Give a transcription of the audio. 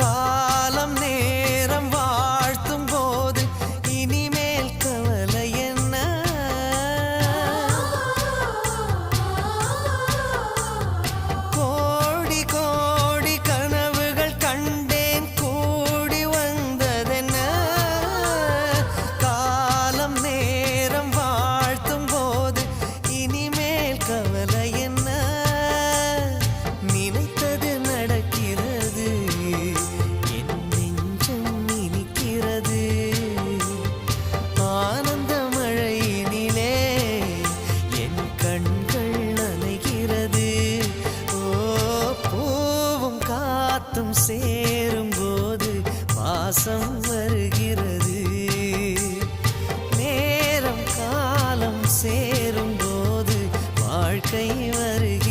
காலம் சேரும்போது பாசம் வருகிறது. நேரம் காலம் சேரும்போது வாழ்க்கை வருகிறது.